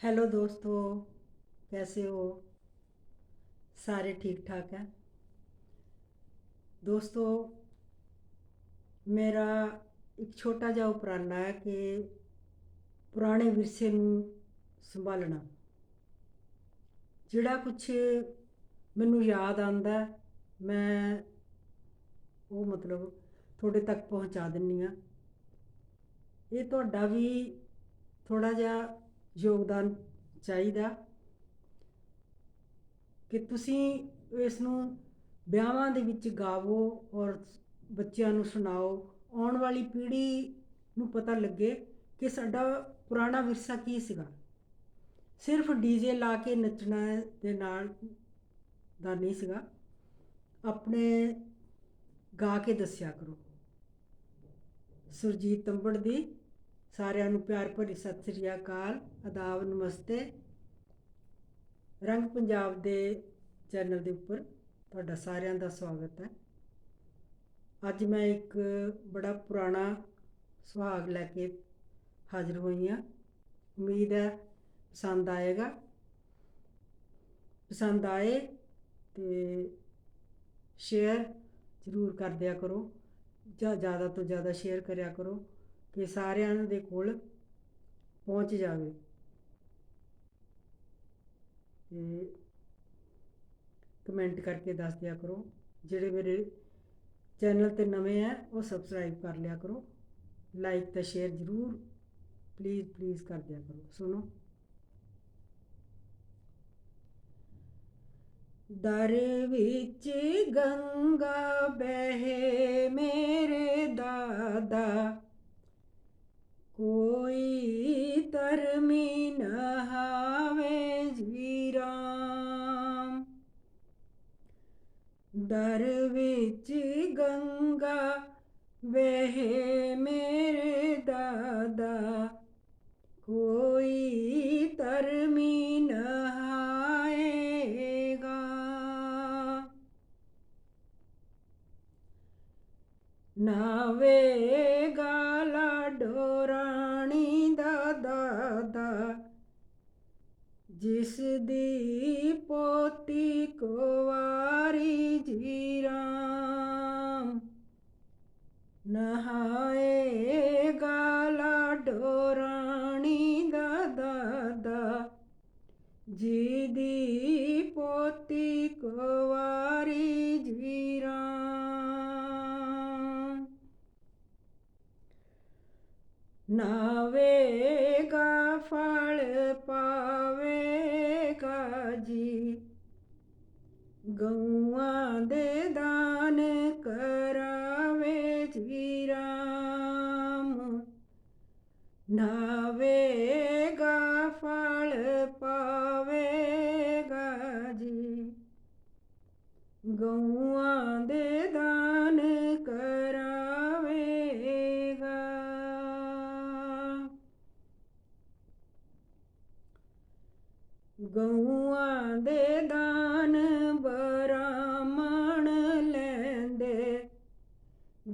Hello दोस्तों कैसे हो ਸਾਰੇ ਠੀਕ ਠਾਕ ਹੈ ਦੋਸਤੋ ਮੇਰਾ ਇੱਕ ਛੋਟਾ ਜਿਹਾ ਉਪਰਾਲਾ ਹੈ ਕਿ ਪੁਰਾਣੇ ਵਿਰਸੇ ਨੂੰ ਸੰਭਾਲਣਾ ਜਿਹੜਾ ਕੁਝ ਮੈਨੂੰ ਯਾਦ ਆਂਦਾ ਮੈਂ ਉਹ ਮਤਲਬ ਤੁਹਾਡੇ ਤੱਕ ਪਹੁੰਚਾ ਦਿੰਨੀ ਆ ਇਹ ਤੁਹਾਡਾ ਵੀ ਥੋੜਾ ਜਿਹਾ ਯੋਗਦਾਨ ਚਾਹੀਦਾ ਕਿ ਤੁਸੀਂ ਇਸ ਨੂੰ ਵਿਆਹਾਂ ਦੇ ਵਿੱਚ ਗਾਵੋ ਔਰ ਬੱਚਿਆਂ ਨੂੰ ਸੁਣਾਓ। ਆਉਣ ਵਾਲੀ ਪੀੜ੍ਹੀ ਨੂੰ ਪਤਾ ਲੱਗੇ ਕਿ ਸਾਡਾ ਪੁਰਾਣਾ ਵਿਰਸਾ ਕੀ ਸੀਗਾ। ਸਿਰਫ ਡੀਜੇ ਲਾ ਕੇ ਨੱਚਣਾ ਦੇ ਨਾਲ ਦਾ ਨਹੀਂ ਸੀਗਾ। ਆਪਣੇ ਗਾ ਕੇ ਦੱਸਿਆ ਕਰੋ। ਸੁਰਜੀਤ ਤੰਬੜ ਦੀ ਸਾਰਿਆਂ ਨੂੰ ਪਿਆਰ ਭਰੀ ਸਤਿ ਸ੍ਰੀ ਅਕਾਲ, ਆਦਾਬ, ਨਮਸਤੇ। ਰੰਗ ਪੰਜਾਬ ਦੇ ਚੈਨਲ ਦੇ ਉੱਪਰ ਤੁਹਾਡਾ ਸਾਰਿਆਂ ਦਾ ਸਵਾਗਤ ਹੈ। ਅੱਜ ਮੈਂ ਇੱਕ ਬੜਾ ਪੁਰਾਣਾ ਸੁਹਾਗ ਲੈ ਕੇ ਹਾਜ਼ਰ ਹੋਈ ਹਾਂ। ਉਮੀਦ ਹੈ ਪਸੰਦ ਆਏਗਾ। ਪਸੰਦ ਆਏ ਤੇ ਸ਼ੇਅਰ ਜ਼ਰੂਰ ਕਰ ਦਿਆ ਕਰੋ। ਜਾਂ ਜ਼ਿਆਦਾ ਤੋਂ ਜ਼ਿਆਦਾ ਸ਼ੇਅਰ ਕਰਿਆ ਕਰੋ। ਕਿ ਸਾਰਿਆਂ ਦੇ ਕੋਲ ਪਹੁੰਚ ਜਾਵੇ। ਤੇ ਕਮੈਂਟ ਕਰਕੇ ਦੱਸ ਦਿਆ ਕਰੋ, ਜਿਹੜੇ ਮੇਰੇ ਚੈਨਲ ਤੇ ਨਵੇਂ ਆ, ਉਹ ਸਬਸਕ੍ਰਾਈਬ ਕਰ ਲਿਆ ਕਰੋ। ਲਾਈਕ ਤੇ ਸ਼ੇਅਰ ਜ਼ਰੂਰ ਪਲੀਜ਼ ਪਲੀਜ਼ ਕਰ ਦਿਆ ਕਰੋ। ਸੁਣੋ। ਦਰ ਵਿੱਚ ਗੰਗਾ ਬਹਿ ਕੋਈ ਤਰਮੀ ਨਹਾਵੇ ਜੀ ਰਾਮ। ਦਰ ਵਿੱਚ ਗੰਗਾ ਵਹਿ ਜਿਸ ਦੀ ਪੋਤੀ ਕੁਵਾਰੀ ਜੀ ਰਾਮ ਨਹਾਏਗਾ ਲਾਡੋ ਰਾਣੀ ਦਾ ਦਾਦਾ। ਜੀ ਦੀ ਗਊਆਂ ਦੇ ਦਾਨ ਕਰਾਵੇ ਜੀ ਰਾਮ। ਨਾਵੇਗਾ ਫਲ ਪਾਵੇਗਾ ਜੀ। ਗਊਆਂ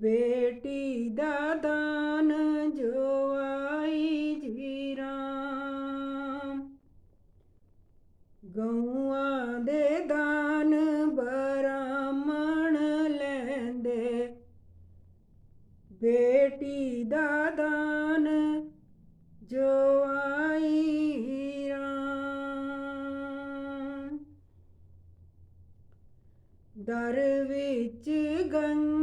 ਬੇਟੀ ਦਾ ਦਾਨ ਜੋ ਆਈ ਜੀ ਰਾਮ। ਗਊਆਂ ਦੇ ਦਾਨ ਬਰਾਮਣ ਲੈਂਦੇ। ਬੇਟੀ ਦਾ ਦਾਨ ਜੋ ਆਈ ਰਾਮ। ਦਰ ਵਿੱਚ ਗੰਗਾ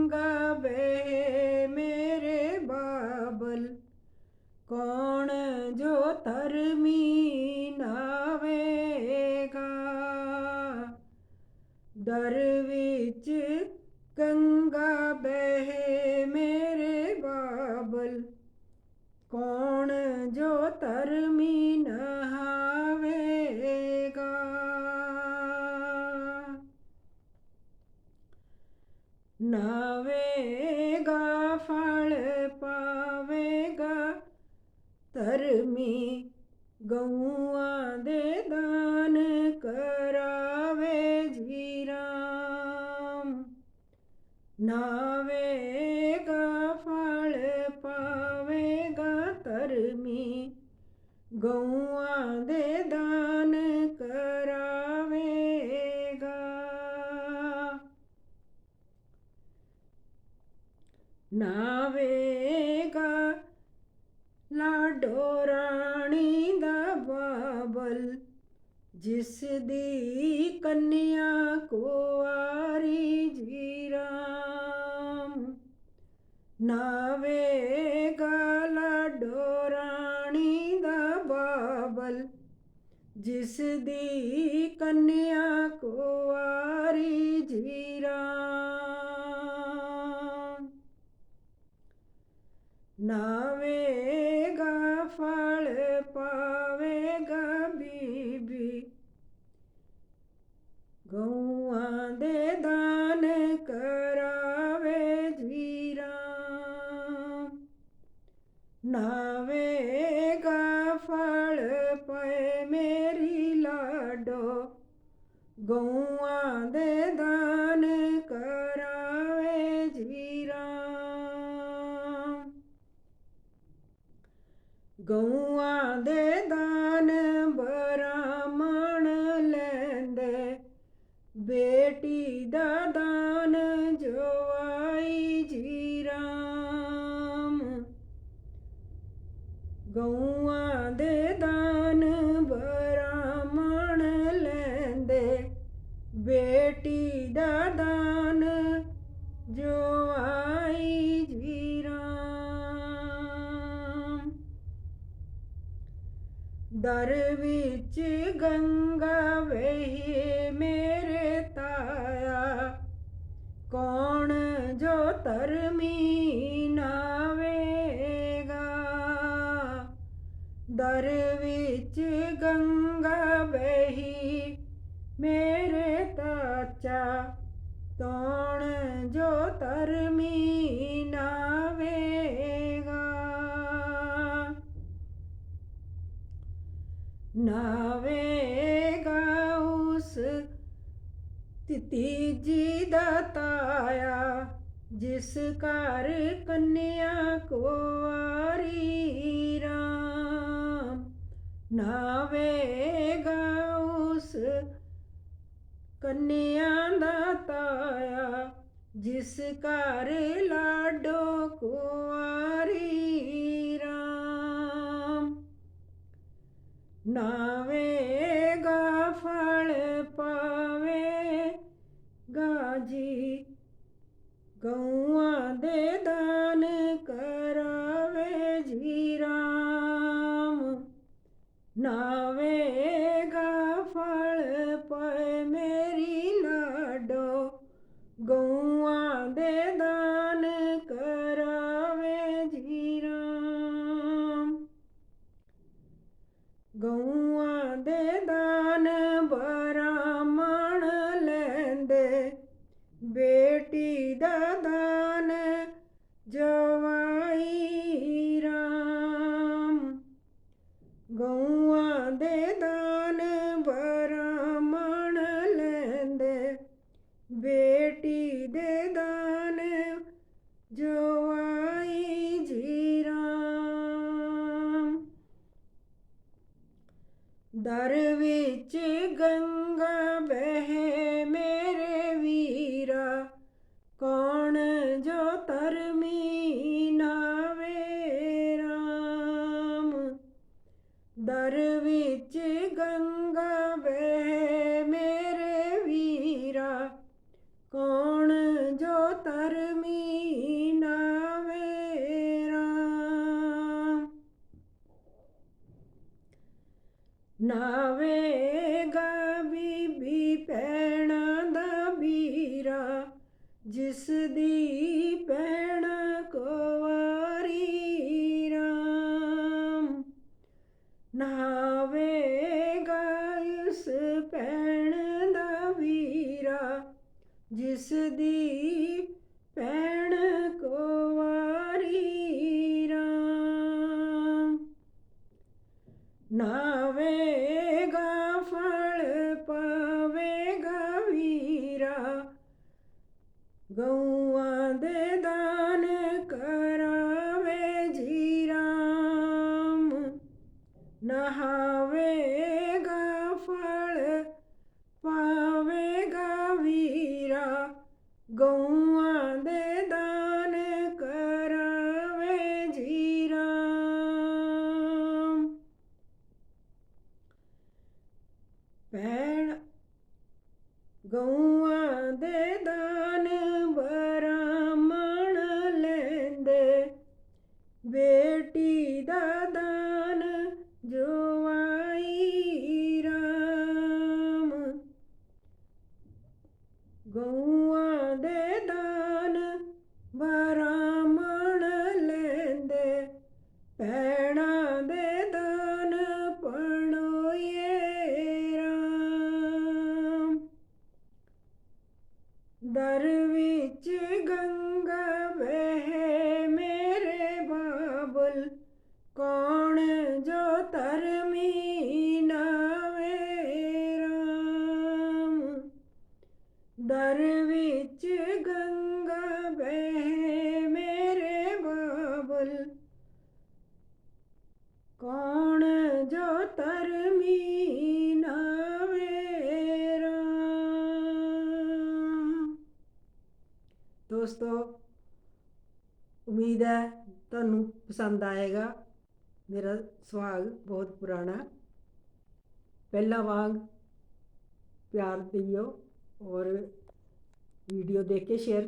ਧਰਮੀ ਗਊਆਂ ਦੇ ਦਾਨ ਕਰਾਵੇ ਜੀ ਰਾਮ। ਨਾਵੇਗਾ ਫਲ ਪਾਵੇਗਾ ਧਰਮੀ ਗਊਆਂ ਦੇ ਦਾਨ ਕਰਾਵੇਗਾ। ਨਾਵੇਗਾ ਜਿਸ ਦੀ ਕੰਨਿਆ ਕੁਆਰੀ ਜੀ ਰਾਮ ਨਾਵੇਗਾ ਲਾਡੋ ਰਾਣੀ ਦਾ ਬਾਬਲ, ਜਿਸ ਦੀ ਕੰਨਿਆ ਕੁਆਰੀ ਜੀ ਰਾਮ ਨਾਵੇਗਾ ਗਊਆਂ ਦੇ ਦਾਨ ਕਰਾਵੇ ਜੀ ਰਾਮ ਨਾਵੇਗਾ ਫਲ ਪਏ ਮੇਰੀ ਲਾਡੋ। ਗਊਆਂ ਦੇ ਦਾਨ ਕਰਾਵੇ ਜੀ ਰਾਮ ਗਊਆਂ ਦੇ ਵਿੱਚ ਗੰਗਾ ਵਹੀ ਮੇਰੇ ਤਾਇਆ। ਕੌਣ ਜੋ ਧਰਮੀ ਨਾਵੇਗਾ ਦਰ ਵਿੱਚ ਗੰਗਾ ਵਹੀ ਮੇਰੇ ਨਾਵੇਗਾ ਉਸ ਤੀਜੀ ਦਾ ਤਾਇਆ, ਜਿਸ ਘਰ ਕੰਨਿਆ ਕੁਆਰੀ ਰਾਮ। ਨਾਵੇਗਾ ਉਸ ਕੰਨਿਆ ਦਾ ਤਾਇਆ, ਜਿਸ ਘਰ ਲਾਡੋ ਕੁਆਰੀ ਨਾਵੇਗਾ ਫਲ ਪਾਵੇ। ਗਾਜੀ ਗਊਆਂ ਦੇ ਦਾਨ ਕਰਾਵੇ ਜੀ ਰਾਮ। ਨਾਵੇਗਾ ਬੇਟੀ ਦਾ ਦਾਨ ਜਵਾਈ ਰਾਮ। ਗਊਆਂ ਦੇ ਦਾਨ ਬਰਾਮਣ ਲੈਂਦੇ। ਬੇਟੀ ਦੇ ਦਾਨ ਜਵਾਈ ਜੀ ਰਾਮ। ਦਰ ਵਿੱਚ ਗੰਗਾ ਕੌਣ ਜੋ ਤਰਮੀ ਨਾਵੇ ਰਾਮ? ਨਾਵੇਗਾ ਬੀਬੀ ਭੈਣਾਂ ਦਾ ਬੀਰਾ ਜਿਸ ਦੀ ਗਊਆਂ ਦੇ ਦਾਨ ਕਰਾਵੇ ਜੀ ਰਾਮ। ਨਹਾ ਪਾਵੇਗਾ ਫਲ, ਪਾਵੇਗਾ ਵੀਰਾ। ਗਊਆਂ ਦੇ ਦਾਨ ਕਰਾਵੇ ਜੀ ਰਾਮ। ਭੈਣ ਗਊ ਦੋਸਤੋ ਉਮੀਦ ਹੈ ਤੁਹਾਨੂੰ ਪਸੰਦ ਆਏਗਾ। ਮੇਰਾ ਸੁਹਾਗ ਬਹੁਤ ਪੁਰਾਣਾ ਪਹਿਲਾਂ ਵਾਂਗ ਪਿਆਰ ਦਿਓ ਔਰ ਵੀਡੀਓ ਦੇਖ ਕੇ ਸ਼ੇਅਰ